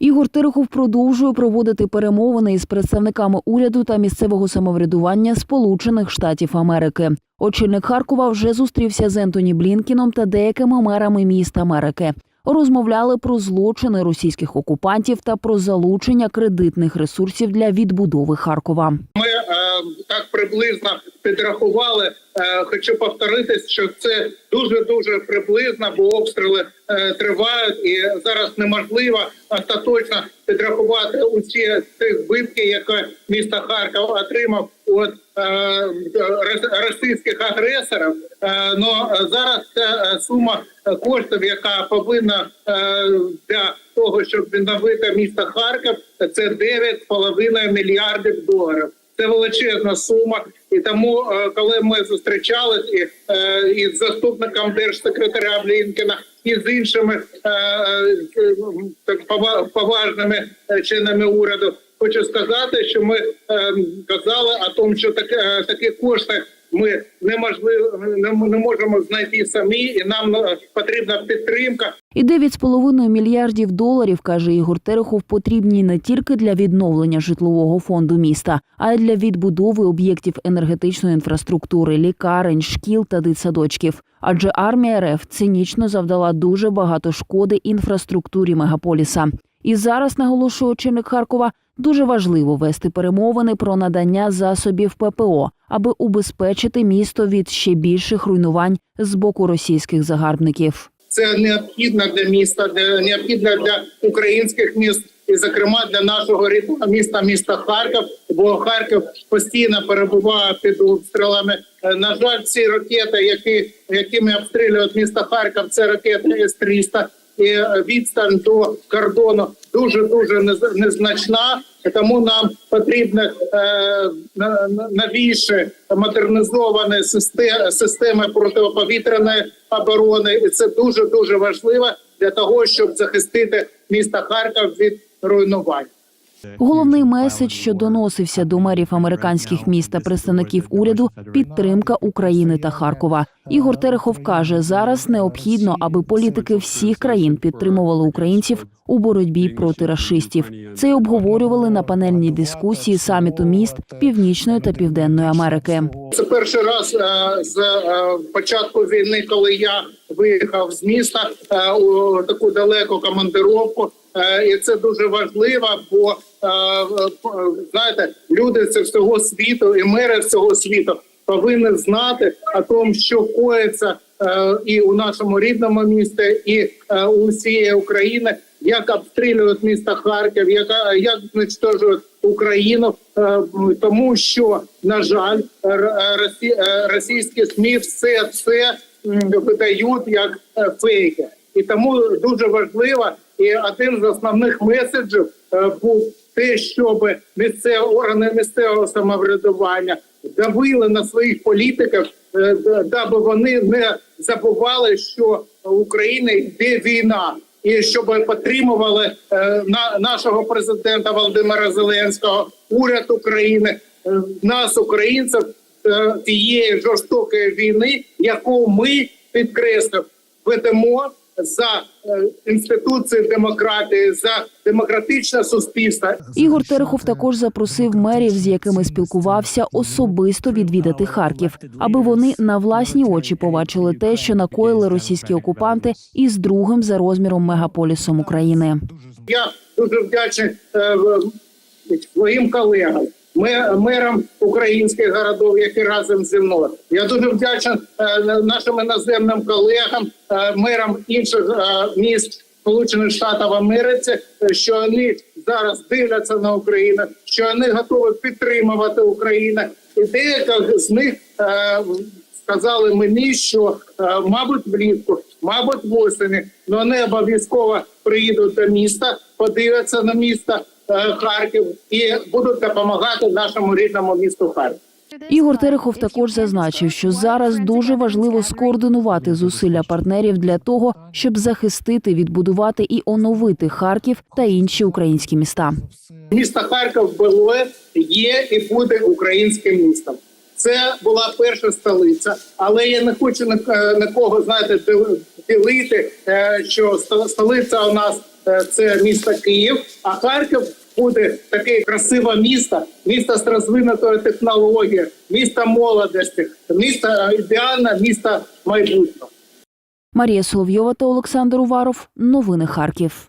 Ігор Терехов продовжує проводити перемовини із представниками уряду та місцевого самоврядування Сполучених Штатів Америки. Очільник Харкова вже зустрівся з Ентоні Блінкіном та деякими мерами міст Америки. Розмовляли про злочини російських окупантів та про залучення кредитних ресурсів для відбудови Харкова. Ми е, так приблизно підрахували. Е, хочу повторитись, що це дуже дуже приблизно, бо обстріли е, тривають, і зараз неможливо остаточно підрахувати усі ці збитки, які місто Харків отримав від е, російських агресорів. Но зараз ця сума коштів, яка повинна для того, щоб відновити місто Харків, це 9,5 мільярдів доларів. Це величезна сума, і тому, е, коли ми зустрічались і, е, із заступником держсекретаря Блінкена і з іншими е, так поважними чинами уряду, хочу сказати, що ми е, казали о тому, що таке такі кошти ми неможливо не, можемо знайти самі, і нам е, потрібна підтримка І 9,5 мільярдів доларів, каже Ігор Терехов, потрібні не тільки для відновлення житлового фонду міста, а й для відбудови об'єктів енергетичної інфраструктури, лікарень, шкіл та дитсадочків. Адже армія РФ цинічно завдала дуже багато шкоди інфраструктурі мегаполіса. І зараз наголошує очільник Харкова. Дуже важливо вести перемовини про надання засобів ППО, аби убезпечити місто від ще більших руйнувань з боку російських загарбників. Це необхідно для міста, для необхідно для українських міст, і зокрема для нашого міста, міста Харків. Бо Харків постійно перебуває під обстрілами. Е, На жаль, ці ракети, які якими обстрілюють місто Харків, це ракети С-300. І е, відстань до кордону дуже дуже незначна. Тому нам потрібно е, новіші модернізовані системи протиповітряної оборони, і це дуже дуже важливо для того, щоб захистити місто Харків від руйнувань. Головний меседж, що доносився до мерів американських міст та представників уряду, підтримка України та Харкова. Ігор Терехов каже, зараз необхідно, аби політики всіх країн підтримували українців у боротьбі проти рашистів. Це й обговорювали на панельній дискусії саміту міст Північної та Південної Америки. Це перший раз е, з е, початку війни, коли я виїхав з міста е, у таку далеку командировку. І це дуже важливо, бо знаєте, люди з всього світу і мери всього світу повинні знати о тому, що коїться е, і у нашому рідному місті, і е, у всієї України, як обстрілюють місто Харків, як, як знищують Україну, е, тому що на жаль, е, е, російські СМІ все це видають як е, фейки, і тому дуже важливо. І один з основних меседжів е, був те, щоб місцеві органи місцевого самоврядування давили на своїх політиків, е, даби вони не забували, що в Україні йде війна, і щоб підтримували е, на нашого президента Володимира Зеленського, уряд України, е, нас, українців, тієї жорстокої війни, яку ми підкреслив, ведемо за е, інституції демократії, за демократичне суспільство. Ігор Терехов також запросив мерів, з якими спілкувався, особисто відвідати Харків, аби вони на власні очі побачили те, що накоїли російські окупанти із другим за розміром мегаполісом України. Я дуже вдячний е, своїм колегам, ме- мерам українських городів, які разом зі мною. Я дуже вдячний е, нашим іноземним колегам, е, мерам інших е, міст Сполучених Штатів Америці, що вони зараз дивляться на Україну, що вони готові підтримувати Україну, і деяких з них е, сказали мені, що мабуть влітку, мабуть, восени, але вони обов'язково приїдуть до міста, подивляться на місто Харків і будуть допомагати нашому рідному місту Харків. Ігор Терехов також зазначив, що зараз дуже важливо скоординувати зусилля партнерів для того, щоб захистити, відбудувати і оновити Харків та інші українські міста. Місто Харків було, є і буде українським містом. Це була перша столиця, але я не хочу на, е, кого знаєте діл- ділити, е, що столиця у нас е, це місто Київ, а Харків буде таке красиве місто, місто з розвинутою технологією, місто молодості, місто е, ідеальне місто майбутнього. Марія Соловйова та Олександр Уваров. Новини Харків.